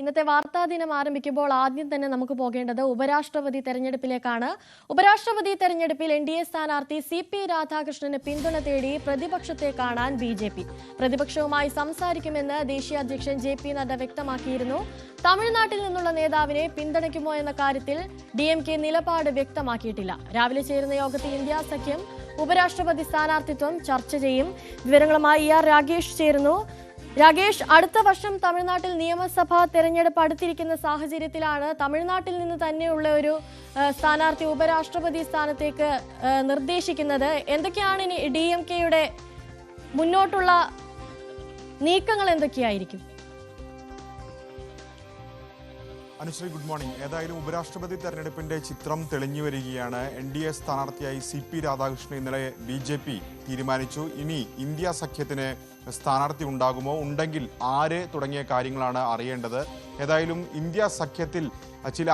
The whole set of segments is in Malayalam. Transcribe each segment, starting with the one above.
ഇന്നത്തെ വാർത്താ ദിനം ആരംഭിക്കുമ്പോൾ ആദ്യം തന്നെ നമുക്ക് പോകേണ്ടത് ഉപരാഷ്ട്രപതി തെരഞ്ഞെടുപ്പിലേക്കാണ്. ഉപരാഷ്ട്രപതി തെരഞ്ഞെടുപ്പിൽ എൻ ഡി എ സ്ഥാനാർത്ഥി സി പി രാധാകൃഷ്ണന് പിന്തുണ തേടി പ്രതിപക്ഷത്തെ കാണാൻ ബി ജെ പി. പ്രതിപക്ഷവുമായി സംസാരിക്കുമെന്ന് ദേശീയ അധ്യക്ഷൻ ജെ പി നദ്ദ വ്യക്തമാക്കിയിരുന്നു. തമിഴ്നാട്ടിൽ നിന്നുള്ള നേതാവിനെ പിന്തുണയ്ക്കുമോ എന്ന കാര്യത്തിൽ ഡി എം കെ നിലപാട് വ്യക്തമാക്കിയിട്ടില്ല. രാവിലെ ചേരുന്ന യോഗത്തിൽ ഇന്ത്യ സഖ്യം ഉപരാഷ്ട്രപതി സ്ഥാനാർത്ഥിത്വം ചർച്ച ചെയ്യും. വിവരങ്ങളുമായി ഇ ആർ രാഗേഷ് ചേരുന്നു. രാഗേഷ് അടുത്ത വർഷം തമിഴ്നാട്ടിൽ നിയമസഭാ തെരഞ്ഞെടുപ്പ് അടുത്തിരിക്കുന്ന സാഹചര്യത്തിലാണ് തമിഴ്നാട്ടിൽ നിന്ന് തന്നെയുള്ള ഒരു സ്ഥാനാർത്ഥി ഉപരാഷ്ട്രപതി സ്ഥാനത്തേക്ക് നിർദ്ദേശിക്കുന്നത്. എന്തൊക്കെയാണ് ഇനി ഡി എം കെയുടെ മുന്നോട്ടുള്ള നീക്കങ്ങൾ എന്തൊക്കെയായിരിക്കും? Anushree good morning. ഏതായാലും ഉപരാഷ്ട്രപതി തെരഞ്ഞെടുപ്പിന്റെ ചിത്രം തെളിഞ്ഞു വരികയാണ് എൻ ഡി എ സ്ഥാനാർത്ഥിയായി സി പി രാധാകൃഷ്ണൻ ഇന്നലെ ബി ജെ പി തീരുമാനിച്ചു. ഇനി ഇന്ത്യ സഖ്യത്തിന് സ്ഥാനാർത്ഥി ഉണ്ടാകുമോ? ഉണ്ടെങ്കിൽ ആര് തുടങ്ങിയ കാര്യങ്ങളാണ് അറിയേണ്ടത്. ഏതായാലും ഇന്ത്യ സഖ്യത്തിൽ ചില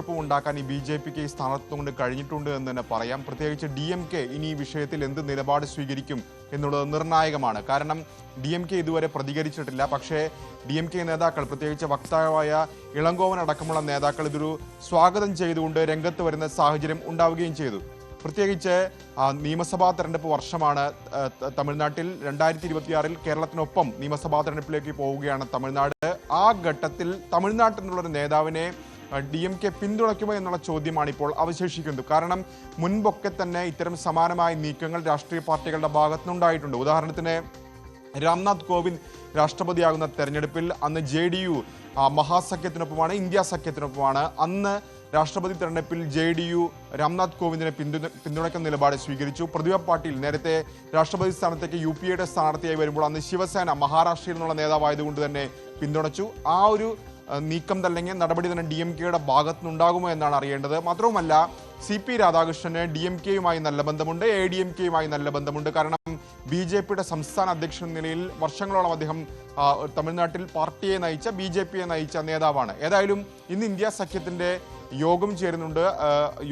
ആശയക്കുഴപ്പം ഉണ്ടാക്കാൻ ഈ ബി ജെ പിക്ക് ഈ സ്ഥാനാർത്ഥിത്വം കൊണ്ട് കഴിഞ്ഞിട്ടുണ്ട് എന്ന് തന്നെ പറയാം. പ്രത്യേകിച്ച് ഡി എം കെ ഇനി ഈ വിഷയത്തിൽ എന്ത് നിലപാട് സ്വീകരിക്കും എന്നുള്ളത് നിർണായകമാണ്. കാരണം ഡി എം കെ ഇതുവരെ പ്രതികരിച്ചിട്ടില്ല. പക്ഷേ ഡി എം കെ നേതാക്കൾ പ്രത്യേകിച്ച് വക്താവായ ഇളങ്കോവൻ അടക്കമുള്ള നേതാക്കൾ ഇതൊരു സ്വാഗതം ചെയ്തുകൊണ്ട് രംഗത്ത് വരുന്ന സാഹചര്യം ഉണ്ടാവുകയും ചെയ്തു. പ്രത്യേകിച്ച് നിയമസഭാ തെരഞ്ഞെടുപ്പ് വർഷമാണ് തമിഴ്നാട്ടിൽ രണ്ടായിരത്തി ഇരുപത്തിയാറിൽ കേരളത്തിനൊപ്പം നിയമസഭാ തെരഞ്ഞെടുപ്പിലേക്ക് പോവുകയാണ് തമിഴ്നാട്. ആ ഘട്ടത്തിൽ തമിഴ്നാട്ടിൽ നിന്നുള്ളൊരു നേതാവിനെ ഡി എം കെ പിന്തുണയ്ക്കുമോ എന്നുള്ള ചോദ്യമാണ് ഇപ്പോൾ അവശേഷിക്കുന്നത്. കാരണം മുൻപൊക്കെ തന്നെ ഇത്തരം സമാനമായ നീക്കങ്ങൾ രാഷ്ട്രീയ പാർട്ടികളുടെ ഭാഗത്തുനിന്നുണ്ടായിട്ടുണ്ട്. ഉദാഹരണത്തിന് രാംനാഥ് കോവിന്ദ് രാഷ്ട്രപതിയാകുന്ന തെരഞ്ഞെടുപ്പിൽ അന്ന് ജെ ഡി യു മഹാസഖ്യത്തിനൊപ്പമാണ് ഇന്ത്യ സഖ്യത്തിനൊപ്പമാണ്. അന്ന് രാഷ്ട്രപതി തെരഞ്ഞെടുപ്പിൽ ജെ ഡി യു രാംനാഥ് കോവിന്ദിനെ പിന്തുണ പിന്തുണയ്ക്കുന്ന നിലപാട് സ്വീകരിച്ചു. പ്രതിഭ പാട്ടീൽ നേരത്തെ രാഷ്ട്രപതി സ്ഥാനത്തേക്ക് യു പി എയുടെ സ്ഥാനാർത്ഥിയായി വരുമ്പോൾ അന്ന് ശിവസേന മഹാരാഷ്ട്രയിൽ നിന്നുള്ള നേതാവായതുകൊണ്ട് തന്നെ പിന്തുണച്ചു. ആ ഒരു നീക്കം തന്നെ നടപടി തന്നെ ഡി എം കെയുടെ ഭാഗത്തുനിന്നുണ്ടാകുമോ എന്നാണ് അറിയേണ്ടത്. മാത്രവുമല്ല സി പി രാധാകൃഷ്ണന് ഡി എം കെയുമായി നല്ല ബന്ധമുണ്ട് എ ഡി എം കെയുമായി നല്ല ബന്ധമുണ്ട്. കാരണം ബി ജെ പിയുടെ സംസ്ഥാന അധ്യക്ഷൻ നിലയിൽ വർഷങ്ങളോളം അദ്ദേഹം തമിഴ്നാട്ടിൽ പാർട്ടിയെ നയിച്ച ബി ജെ പിയെ നയിച്ച നേതാവാണ്. ഏതായാലും ഇന്ന് ഇന്ത്യ സഖ്യത്തിന്റെ യോഗം ചേരുന്നുണ്ട്.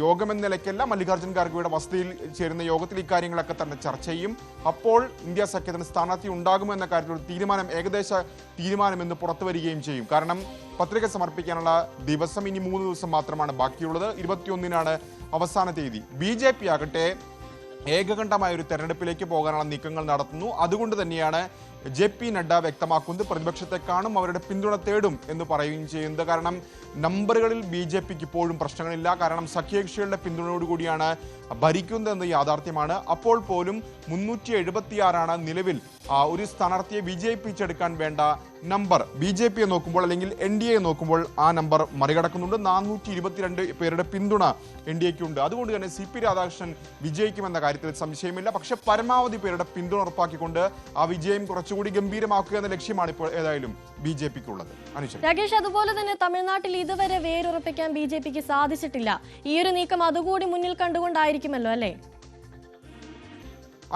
യോഗം എന്ന നിലയ്ക്കല്ല മല്ലികാർജുൻ ഖാർഗെയുടെ വസതിയിൽ ചേരുന്ന യോഗത്തിൽ ഇക്കാര്യങ്ങളൊക്കെ തന്നെ ചർച്ച ചെയ്യും. അപ്പോൾ ഇന്ത്യ സഖ്യത്തിന് സ്ഥാനാർത്ഥി ഉണ്ടാകുമോ എന്ന കാര്യത്തിൽ ഒരു തീരുമാനം ഏകദേശ തീരുമാനം പുറത്തു വരികയും ചെയ്യും. കാരണം പത്രിക സമർപ്പിക്കാനുള്ള ദിവസം ഇനി മൂന്ന് ദിവസം മാത്രമാണ് ബാക്കിയുള്ളത്. ഇരുപത്തിയൊന്നിനാണ് അവസാന തീയതി. ബി ജെ പി ആകട്ടെ ഏകകണ്ഠമായ ഒരു തെരഞ്ഞെടുപ്പിലേക്ക് പോകാനുള്ള നീക്കങ്ങൾ നടത്തുന്നു. അതുകൊണ്ട് തന്നെയാണ് ജെ പി നഡ്ഡ വ്യക്തമാക്കുന്നത് പ്രതിപക്ഷത്തെ കാണും അവരുടെ പിന്തുണ തേടും എന്ന് പറയുകയും ചെയ്യുന്നത്. കാരണം നമ്പറുകളിൽ ബി ജെ പിക്ക് ഇപ്പോഴും പ്രശ്നങ്ങളില്ല. കാരണം സഖ്യകക്ഷികളുടെ പിന്തുണയോടുകൂടിയാണ് ഭരിക്കുന്നതെന്ന് യാഥാർത്ഥ്യമാണ്. അപ്പോൾ പോലും മുന്നൂറ്റി എഴുപത്തിയാറാണ് നിലവിൽ ഒരു സ്ഥാനാർത്ഥിയെ വിജയിപ്പിച്ചെടുക്കാൻ വേണ്ട നമ്പർ. ബി ജെ പിയെ നോക്കുമ്പോൾ അല്ലെങ്കിൽ എൻ ഡി എ നോക്കുമ്പോൾ ആ നമ്പർ മറികടക്കുന്നുണ്ട്. നാനൂറ്റി ഇരുപത്തിരണ്ട് പേരുടെ പിന്തുണ എൻ ഡി എക്ക് ഉണ്ട്. അതുകൊണ്ട് തന്നെ സി പി രാധാകൃഷ്ണൻ വിജയിക്കുമെന്ന കാര്യത്തിൽ സംശയമില്ല. പക്ഷെ പരമാവധി പേരുടെ പിന്തുണ ഉറപ്പാക്കിക്കൊണ്ട് ആ വിജയം കുറച്ചുകൂടി ഗംഭീരമാക്കുക എന്ന ലക്ഷ്യമാണ് ഇപ്പോൾ ഏതായാലും ബി ജെ പിക്ക് ഉള്ളത് അനുശൻ രാകേഷ് അതുപോലെ തന്നെ തമിഴ്നാട്ടിൽ ഇതുവരെ വേരുറപ്പിക്കാൻ ബി ജെ പിക്ക് സാധിച്ചിട്ടില്ല. ഈ ഒരു നീക്കം അതുകൂടി മുന്നിൽ കണ്ടുകൊണ്ടായിരിക്കുമല്ലോ അല്ലേ?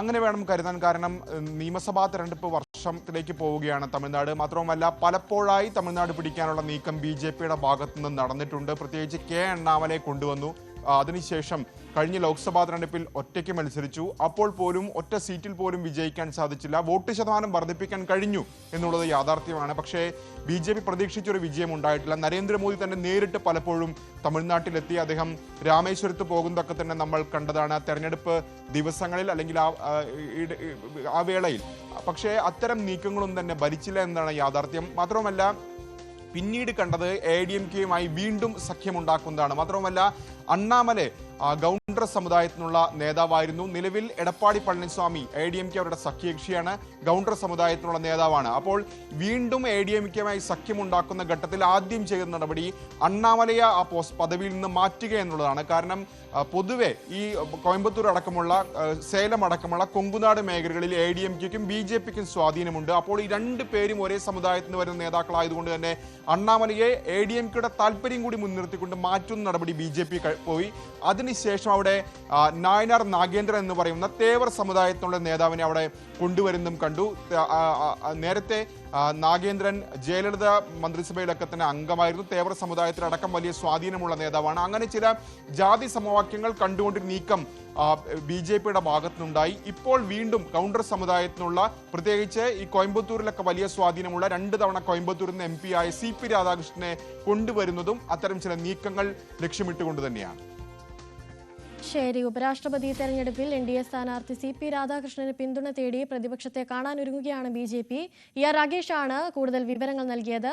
അങ്ങനെ വേണം കരുതാൻ കാരണം നിയമസഭാ തെരഞ്ഞെടുപ്പ് വർഷത്തിലേക്ക് പോവുകയാണ് തമിഴ്നാട്. മാത്രവുമല്ല പലപ്പോഴായി തമിഴ്നാട് പിടിക്കാനുള്ള നീക്കം ബി ജെ പിയുടെ ഭാഗത്തുനിന്ന് നടന്നിട്ടുണ്ട്. പ്രത്യേകിച്ച് കെ അണ്ണാമലെ കൊണ്ടുവന്നു. അതിനുശേഷം കഴിഞ്ഞ ലോക്സഭാ തെരഞ്ഞെടുപ്പിൽ ഒറ്റയ്ക്ക് മത്സരിച്ചു. അപ്പോൾ പോലും ഒറ്റ സീറ്റിൽ പോലും വിജയിക്കാൻ സാധിച്ചില്ല. വോട്ട് ശതമാനം വർദ്ധിപ്പിക്കാൻ കഴിഞ്ഞു എന്നുള്ളത് യാഥാർത്ഥ്യമാണ്. പക്ഷേ ബി ജെ പി പ്രതീക്ഷിച്ചൊരു വിജയം ഉണ്ടായിട്ടില്ല. നരേന്ദ്രമോദി തന്നെ നേരിട്ട് പലപ്പോഴും തമിഴ്നാട്ടിലെത്തി. അദ്ദേഹം രാമേശ്വരത്ത് പോകുന്നതൊക്കെ തന്നെ നമ്മൾ കണ്ടതാണ്. തെരഞ്ഞെടുപ്പ് ദിവസങ്ങളിൽ അല്ലെങ്കിൽ ആ ആ, വേളയിൽ. പക്ഷേ അത്തരം നീക്കങ്ങളൊന്നും തന്നെ ഭരിച്ചില്ല എന്നതാണ് യാഥാർത്ഥ്യം. മാത്രവുമല്ല പിന്നീട് കണ്ടത് എ ഡി എം കെയുമായി വീണ്ടും സഖ്യമുണ്ടാക്കുന്നതാണ്. മാത്രവുമല്ല അണ്ണാമലെ ഗൗണ്ടർ സമുദായത്തിനുള്ള നേതാവായിരുന്നു. നിലവിൽ Edappadi Palaniswami A D M K അവരുടെ സഖ്യകക്ഷിയാണ്. ഗൗണ്ടർ സമുദായത്തിനുള്ള നേതാവാണ്. അപ്പോൾ വീണ്ടും എ ഡി എം കെയുമായി സഖ്യമുണ്ടാക്കുന്ന ഘട്ടത്തിൽ ആദ്യം ചെയ്ത നടപടി അണ്ണാമലയ ആ പോസ്റ്റ് പദവിയിൽ നിന്ന് മാറ്റുക എന്നുള്ളതാണ്. കാരണം പൊതുവെ ഈ കോയമ്പത്തൂർ അടക്കമുള്ള സേലം അടക്കമുള്ള കൊങ്കുനാട് മേഖലകളിൽ എ ഡി എം കെക്കും ബി ജെ പിക്കും സ്വാധീനമുണ്ട്. അപ്പോൾ ഈ രണ്ട് പേരും ഒരേ സമുദായത്തിൽ നിന്ന് വരുന്ന നേതാക്കളായതുകൊണ്ട് തന്നെ അണ്ണാമലയെ എ ഡി എം കെയുടെ താല്പര്യം കൂടി മുൻനിർത്തിക്കൊണ്ട് മാറ്റുന്ന നടപടി ബി ജെ പി പോയി. അതിന് അതിനുശേഷം അവിടെ നായനാർ നാഗേന്ദ്രൻ എന്ന് പറയുന്ന തേവർ സമുദായത്തിനുള്ള നേതാവിനെ അവിടെ കൊണ്ടുവരുന്നതും കണ്ടു. നേരത്തെ നാഗേന്ദ്രൻ ജയലളിത മന്ത്രിസഭയിലൊക്കെ തന്നെ അംഗമായിരുന്നു. തേവർ സമുദായത്തിലടക്കം വലിയ സ്വാധീനമുള്ള നേതാവാണ്. അങ്ങനെ ചില ജാതി സമവാക്യങ്ങൾ കണ്ടുകൊണ്ട് നീക്കം ബി ജെ പിയുടെ ഭാഗത്തുനിന്നുണ്ടായി. ഇപ്പോൾ വീണ്ടും കൗണ്ടർ സമുദായത്തിനുള്ള പ്രത്യേകിച്ച് ഈ കോയമ്പത്തൂരിലൊക്കെ വലിയ സ്വാധീനമുള്ള രണ്ട് തവണ കോയമ്പത്തൂരിൽ നിന്ന് എം പി ആയ സി പി രാധാകൃഷ്ണനെ കൊണ്ടുവരുന്നതും അത്തരം ചില നീക്കങ്ങൾ ലക്ഷ്യമിട്ടുകൊണ്ട് തന്നെയാണ്. ശരി ഉപരാഷ്ട്രപതി തെരഞ്ഞെടുപ്പിൽ എൻ ഡി എ സ്ഥാനാർത്ഥി സി പി രാധാകൃഷ്ണന് പിന്തുണ തേടി പ്രതിപക്ഷത്തെ കാണാനൊരുങ്ങുകയാണ് B J P. E R കൂടുതൽ വിവരങ്ങൾ നൽകിയത്.